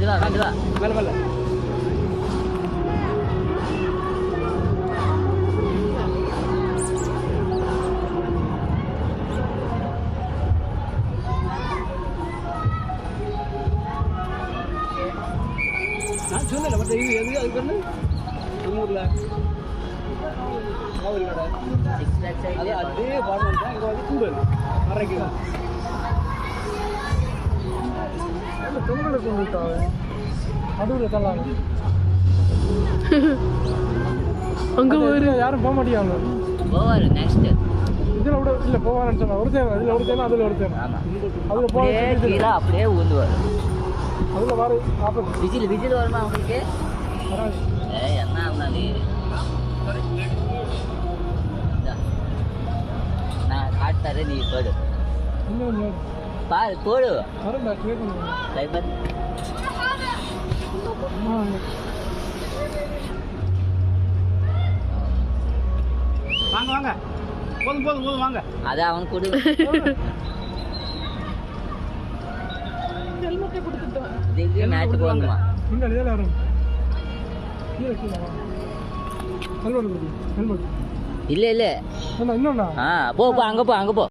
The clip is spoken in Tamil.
மெதுவா மெதுவா மேல மேல. நான் சொன்னேன் மற்ற இது எது அது பண்ணு? நம்ம ஊர்ல. கடை அது பார்மெண்ட் தான் இங்கே வந்து கூடல் அரைக்கு தான் தொங்கலுக்கு கொண்டு விட்டாங்க நடுவில் தள்ளாங்க அங்க ஒரு யாரும் போக மாட்டேங்காங்க போவாரு நெக்ஸ்ட் இதில் விட இல்லை போவான்னு சொன்னா ஒரு தேவை இதில் ஒரு தேவை அதில் ஒரு தேவை. ஆமா. அதில் அப்படியே போக அப்படியே ஊந்துவார். அதில் வர ஆப்போசிட் விஜில் விஜில் வருமா உங்களுக்கு? என்ன இருந்தாலே. நான் காட்டுறேன் நீ போடு. இன்னும் பாரு போடு வாங்க வாங்க போதும் போதும் போதும் வாங்க அதை அவன் கொடு முன்னாடி வரும் கீழே கீழே ஹெல்மெட் ஹெல்மெட் இல்ல இல்ல இன்னொன்னா ஆ போ போ அங்க போ அங்க போ